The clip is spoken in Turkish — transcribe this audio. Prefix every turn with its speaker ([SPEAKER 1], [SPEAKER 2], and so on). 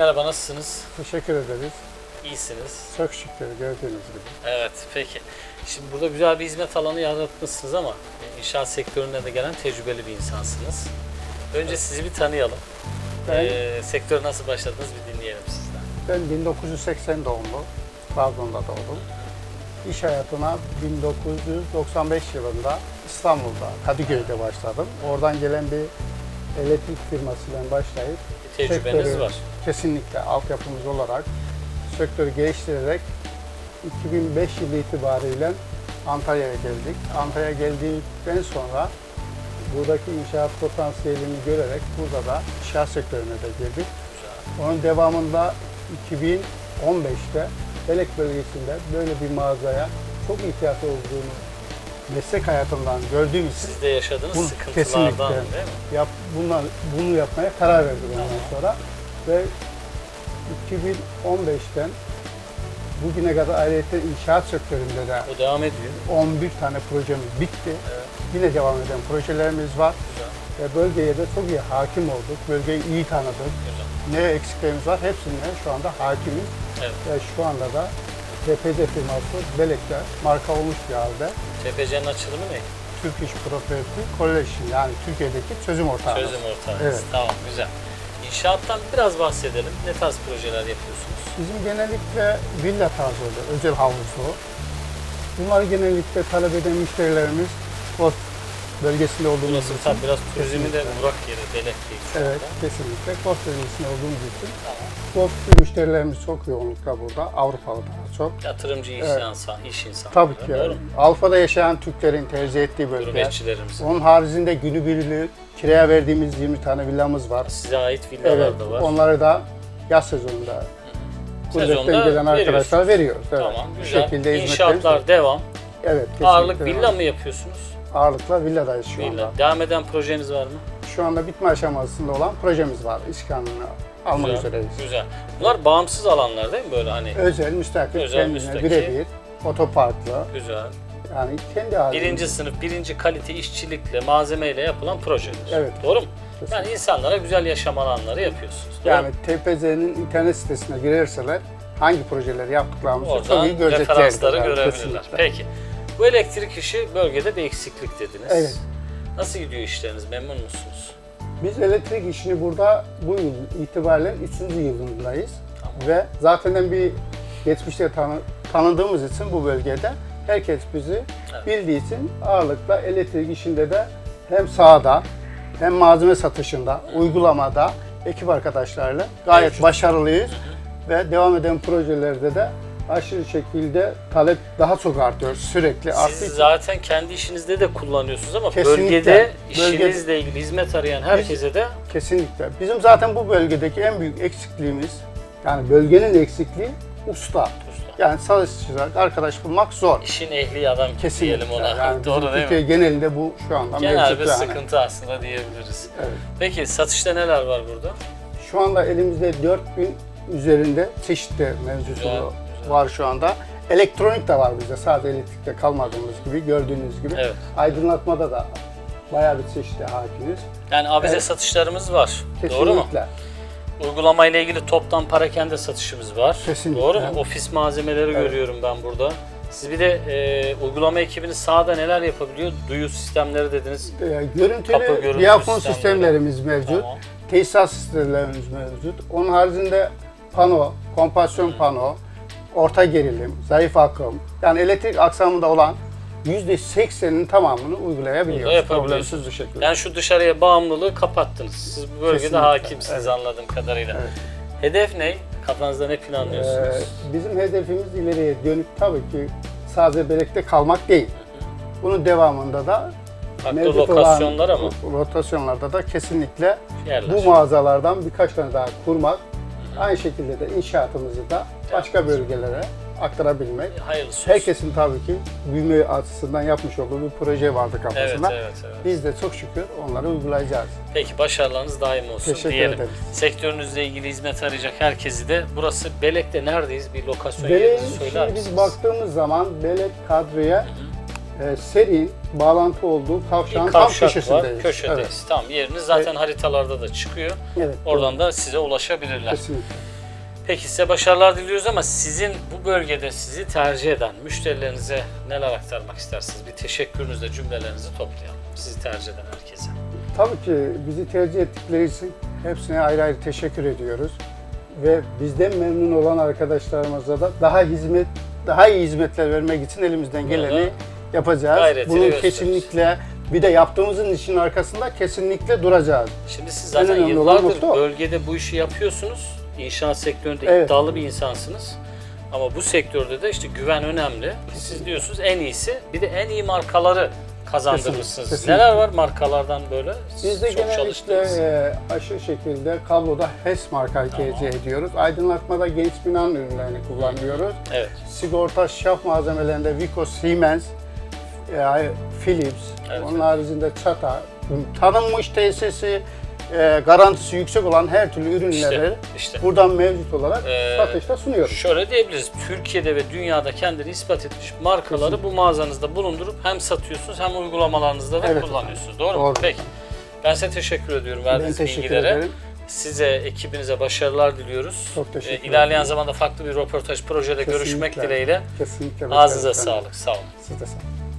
[SPEAKER 1] Merhaba nasılsınız?
[SPEAKER 2] Teşekkür ederiz.
[SPEAKER 1] İyisiniz.
[SPEAKER 2] Çok şükür gördüğünüz gibi.
[SPEAKER 1] Evet peki. Şimdi burada güzel bir hizmet alanı yaratmışsınız ama e, inşaat sektörüne de gelen tecrübeli bir insansınız. Önce sizi bir tanıyalım.
[SPEAKER 2] Ben,
[SPEAKER 1] Ee, sektöre nasıl başladınız bir dinleyelim sizden.
[SPEAKER 2] ben 1980 doğumlu. Trabzon'da doğdum. İş hayatına 1995 yılında İstanbul'da, Kadıköy'de başladım. Oradan gelen bir elektrik firmasıyla başlayıp
[SPEAKER 1] Bir tecrübeniz
[SPEAKER 2] sektörü
[SPEAKER 1] var.
[SPEAKER 2] kesinlikle altyapımız olarak sektörü geliştirerek 2005 yılı itibariyle Antalya'ya geldik. Antalya'ya geldikten sonra buradaki inşaat potansiyelini görerek burada da inşaat sektörüne de girdik. Onun devamında 2015'te Belek bölgesinde böyle bir mağazaya çok ihtiyaç olduğunu meslek hayatımdan gördüğüm için
[SPEAKER 1] Siz de yaşadığınız
[SPEAKER 2] Bu-
[SPEAKER 1] sıkıntılardan
[SPEAKER 2] kesinlikle.
[SPEAKER 1] değil mi?
[SPEAKER 2] yap, bunlar, bunu yapmaya karar verdim ondan sonra. Ve 2015'ten bugüne kadar ayrıca inşaat sektöründe de
[SPEAKER 1] O devam ediyor.
[SPEAKER 2] 11 tane projemiz bitti.
[SPEAKER 1] Evet.
[SPEAKER 2] Yine devam eden projelerimiz var.
[SPEAKER 1] Güzel.
[SPEAKER 2] Ve bölgeye de çok iyi hakim olduk. Bölgeyi iyi tanıdık.
[SPEAKER 1] Güzel.
[SPEAKER 2] Ne eksiklerimiz var hepsine şu anda hakimiz.
[SPEAKER 1] Evet.
[SPEAKER 2] Ve şu anda da TPC firması Belek'te marka olmuş bir halde.
[SPEAKER 1] TPC'nin açılımı ne?
[SPEAKER 2] Türk İş Property Coalition yani Türkiye'deki çözüm ortağı.
[SPEAKER 1] Çözüm ortağı.
[SPEAKER 2] Evet.
[SPEAKER 1] Tamam güzel. İnşaattan biraz bahsedelim. Ne tarz projeler yapıyorsunuz?
[SPEAKER 2] Bizim genellikle villa tarzı özel havuzlu. Bunları genellikle talep eden müşterilerimiz bölgesinde olduğumuz
[SPEAKER 1] Burası
[SPEAKER 2] için.
[SPEAKER 1] tabii biraz turizmi de uğrak yeri, belek değil şu
[SPEAKER 2] Evet, kesinlikle Kost bölgesinde olduğumuz için.
[SPEAKER 1] Tamam.
[SPEAKER 2] Kost müşterilerimiz çok yoğunlukta burada, Avrupalı daha çok.
[SPEAKER 1] Yatırımcı iş,
[SPEAKER 2] Evet.
[SPEAKER 1] insan, iş insanları.
[SPEAKER 2] Tabii ki.
[SPEAKER 1] Doğru?
[SPEAKER 2] Alfa'da yaşayan Türklerin tercih ettiği bölge.
[SPEAKER 1] Gurbetçilerimiz.
[SPEAKER 2] Onun haricinde günübirlik kiraya verdiğimiz 20 tane villamız var.
[SPEAKER 1] Size ait villalar
[SPEAKER 2] Evet,
[SPEAKER 1] da var.
[SPEAKER 2] onları da yaz sezonunda gurbetten gelen arkadaşlar veriyoruz. Evet.
[SPEAKER 1] Tamam,
[SPEAKER 2] Bu
[SPEAKER 1] güzel.
[SPEAKER 2] şekilde hizmetlerimiz
[SPEAKER 1] İnşaatlar devam.
[SPEAKER 2] Evet, kesinlikle.
[SPEAKER 1] Ağırlık villa mı yapıyorsunuz?
[SPEAKER 2] Ağırlıkla villadayız şu
[SPEAKER 1] Villa.
[SPEAKER 2] anda.
[SPEAKER 1] Devam eden projeniz var mı?
[SPEAKER 2] Şu anda bitme aşamasında olan projemiz var. İskanını almak
[SPEAKER 1] Güzel.
[SPEAKER 2] üzereyiz.
[SPEAKER 1] Güzel. Bunlar bağımsız alanlar değil mi böyle hani?
[SPEAKER 2] Özel, müstakil,
[SPEAKER 1] Özel,
[SPEAKER 2] kendine
[SPEAKER 1] müstakil.
[SPEAKER 2] birebir, otoparklı.
[SPEAKER 1] Güzel.
[SPEAKER 2] Yani kendi halinde.
[SPEAKER 1] Birinci sınıf, birinci kalite işçilikle, malzemeyle yapılan projeler.
[SPEAKER 2] Evet.
[SPEAKER 1] Doğru mu?
[SPEAKER 2] Kesinlikle.
[SPEAKER 1] Yani insanlara güzel yaşam alanları yapıyorsunuz. Doğru
[SPEAKER 2] Yani
[SPEAKER 1] mu?
[SPEAKER 2] TPZ'nin internet sitesine girerseler hangi projeleri yaptıklarımızı çok
[SPEAKER 1] Oradan
[SPEAKER 2] iyi göreceklerdir.
[SPEAKER 1] referansları görebilirler.
[SPEAKER 2] kesinlikle.
[SPEAKER 1] Peki. Bu elektrik işi bölgede bir eksiklik dediniz.
[SPEAKER 2] Evet.
[SPEAKER 1] Nasıl gidiyor işleriniz? Memnun musunuz?
[SPEAKER 2] Biz elektrik işini burada bu yıl itibariyle 3. yılındayız.
[SPEAKER 1] Tamam.
[SPEAKER 2] Ve zaten bir geçmişte tanı, tanıdığımız için bu bölgede herkes bizi
[SPEAKER 1] Evet.
[SPEAKER 2] bildiği için ağırlıkla elektrik işinde de hem sahada hem malzeme satışında, uygulamada ekip arkadaşlarla gayet
[SPEAKER 1] Mevcut.
[SPEAKER 2] başarılıyız. Ve devam eden projelerde de aşırı şekilde talep daha çok artıyor. Sürekli
[SPEAKER 1] Siz
[SPEAKER 2] için.
[SPEAKER 1] zaten kendi işinizde de kullanıyorsunuz ama
[SPEAKER 2] Kesinlikle.
[SPEAKER 1] bölgede
[SPEAKER 2] Bölge-
[SPEAKER 1] işinizle ilgili hizmet arayan herkese de
[SPEAKER 2] Kesinlikle. Bizim zaten bu bölgedeki en büyük eksikliğimiz, yani bölgenin eksikliği usta.
[SPEAKER 1] usta.
[SPEAKER 2] Yani çalışacak arkadaş bulmak zor.
[SPEAKER 1] İşin ehli adam
[SPEAKER 2] Kesinlikle.
[SPEAKER 1] diyelim ona.
[SPEAKER 2] Yani
[SPEAKER 1] Doğru değil mi?
[SPEAKER 2] genelinde bu şu anda
[SPEAKER 1] Genel
[SPEAKER 2] mevcut
[SPEAKER 1] bir
[SPEAKER 2] yani.
[SPEAKER 1] sıkıntı aslında diyebiliriz.
[SPEAKER 2] Evet.
[SPEAKER 1] Peki satışta neler var burada?
[SPEAKER 2] Şu anda elimizde 4000 üzerinde çeşitli mevzusu. Var şu anda. Elektronik de var bizde. Sadece elektrikte kalmadığımız gibi gördüğünüz gibi.
[SPEAKER 1] Evet.
[SPEAKER 2] Aydınlatmada da bayağı bir çeşitli hakimiz.
[SPEAKER 1] Yani avize
[SPEAKER 2] Evet.
[SPEAKER 1] satışlarımız var.
[SPEAKER 2] Kesinlikle.
[SPEAKER 1] Doğru mu? Uygulama ile ilgili toptan parakende satışımız var.
[SPEAKER 2] Kesinlikle.
[SPEAKER 1] Doğru mu? Ofis malzemeleri
[SPEAKER 2] Evet.
[SPEAKER 1] görüyorum ben burada. Siz bir de e, uygulama ekibiniz sahada neler yapabiliyor? Duyu sistemleri dediniz. Kapı
[SPEAKER 2] görüntülü
[SPEAKER 1] görüntü
[SPEAKER 2] diyafon
[SPEAKER 1] sistemleri.
[SPEAKER 2] sistemlerimiz mevcut.
[SPEAKER 1] Tamam.
[SPEAKER 2] Tesisat sistemlerimiz mevcut. Onun haricinde pano, kompasyon pano, orta gerilim, zayıf akım, yani elektrik aksamında olan %80'inin tamamını uygulayabiliyoruz. Problemsiz bir şekilde.
[SPEAKER 1] Yani şu dışarıya bağımlılığı kapattınız. Siz bu bölgede
[SPEAKER 2] Kesinlikle.
[SPEAKER 1] hakimsiniz
[SPEAKER 2] Evet.
[SPEAKER 1] anladığım kadarıyla.
[SPEAKER 2] Evet.
[SPEAKER 1] Hedef ne? Kafanızda ne planlıyorsunuz?
[SPEAKER 2] Ee, bizim hedefimiz ileriye dönük tabii ki sadece belekte kalmak değil. Bunun devamında da
[SPEAKER 1] Farklı
[SPEAKER 2] mevcut
[SPEAKER 1] lokasyonlar
[SPEAKER 2] olan
[SPEAKER 1] ama
[SPEAKER 2] rotasyonlarda da kesinlikle
[SPEAKER 1] yerler.
[SPEAKER 2] bu mağazalardan birkaç tane daha kurmak, aynı şekilde de inşaatımızı da başka bölgelere aktarabilmek.
[SPEAKER 1] Hayırlısı olsun.
[SPEAKER 2] Herkesin tabii ki büyüme açısından yapmış olduğu bir proje vardı
[SPEAKER 1] Evet,
[SPEAKER 2] kafasında.
[SPEAKER 1] evet, evet.
[SPEAKER 2] Biz de çok şükür onları uygulayacağız.
[SPEAKER 1] Peki başarılarınız daim olsun
[SPEAKER 2] Teşekkür
[SPEAKER 1] diyelim.
[SPEAKER 2] ederiz.
[SPEAKER 1] Sektörünüzle ilgili hizmet arayacak herkesi de burası Belek'te neredeyiz? Bir lokasyon yerinizi söyler misiniz?
[SPEAKER 2] biz baktığımız zaman Belek kadroya e, seri bağlantı olduğu
[SPEAKER 1] bir
[SPEAKER 2] kavşağın tam
[SPEAKER 1] kavşak var,
[SPEAKER 2] köşesindeyiz.
[SPEAKER 1] köşedeyiz. Tamam yeriniz zaten haritalarda da çıkıyor.
[SPEAKER 2] Evet. evet
[SPEAKER 1] Oradan da size ulaşabilirler.
[SPEAKER 2] Kesinlikle.
[SPEAKER 1] Peki size başarılar diliyoruz ama sizin bu bölgede sizi tercih eden müşterilerinize neler aktarmak istersiniz? Bir teşekkürünüzle cümlelerinizi toplayalım. Sizi tercih eden herkese.
[SPEAKER 2] Tabii ki bizi tercih ettikleri için hepsine ayrı ayrı teşekkür ediyoruz. Ve bizden memnun olan arkadaşlarımıza da daha hizmet, daha iyi hizmetler vermek için elimizden geleni yapacağız.
[SPEAKER 1] gayretini
[SPEAKER 2] Bunun
[SPEAKER 1] gösteririz.
[SPEAKER 2] kesinlikle bir de yaptığımızın işin arkasında kesinlikle duracağız.
[SPEAKER 1] Şimdi siz zaten
[SPEAKER 2] önemli olan
[SPEAKER 1] yıllardır
[SPEAKER 2] nokta o.
[SPEAKER 1] bölgede bu işi yapıyorsunuz. İnşaat sektöründe
[SPEAKER 2] Evet.
[SPEAKER 1] iddialı bir insansınız. Ama bu sektörde de işte güven önemli. Siz diyorsunuz en iyisi. Bir de en iyi markaları kazandırmışsınız.
[SPEAKER 2] Kesinlikle, kesinlikle.
[SPEAKER 1] Neler var markalardan böyle?
[SPEAKER 2] Biz de
[SPEAKER 1] çok
[SPEAKER 2] genellikle
[SPEAKER 1] çalıştığınız?
[SPEAKER 2] e, aşırı şekilde kabloda HES markayı tercih ediyoruz. Aydınlatmada genç binanın ürünlerini kullanıyoruz.
[SPEAKER 1] Evet.
[SPEAKER 2] Sigorta şaf malzemelerinde Vico, Siemens, e, Philips,
[SPEAKER 1] Evet,
[SPEAKER 2] onun haricinde Çata, tanınmış tesisi, e, garantisi yüksek olan her türlü ürünleri
[SPEAKER 1] İşte, işte.
[SPEAKER 2] buradan mevcut olarak
[SPEAKER 1] Ee,
[SPEAKER 2] satışta sunuyoruz.
[SPEAKER 1] Şöyle diyebiliriz. Türkiye'de ve dünyada kendini ispat etmiş markaları bu mağazanızda bulundurup hem satıyorsunuz hem uygulamalarınızda da
[SPEAKER 2] Evet,
[SPEAKER 1] kullanıyorsunuz. Doğru mu?
[SPEAKER 2] Doğru.
[SPEAKER 1] Peki. Ben size teşekkür ediyorum
[SPEAKER 2] Ben
[SPEAKER 1] verdiğiniz
[SPEAKER 2] teşekkür
[SPEAKER 1] bilgilere.
[SPEAKER 2] ederim.
[SPEAKER 1] Size, ekibinize başarılar diliyoruz.
[SPEAKER 2] Çok teşekkür
[SPEAKER 1] İlerleyen
[SPEAKER 2] ederim.
[SPEAKER 1] zamanda farklı bir röportaj projede görüşmek
[SPEAKER 2] Kesinlikle.
[SPEAKER 1] dileğiyle.
[SPEAKER 2] Kesinlikle.
[SPEAKER 1] Ağzınıza sağlık. Sağ olun.
[SPEAKER 2] Siz de sağ olun.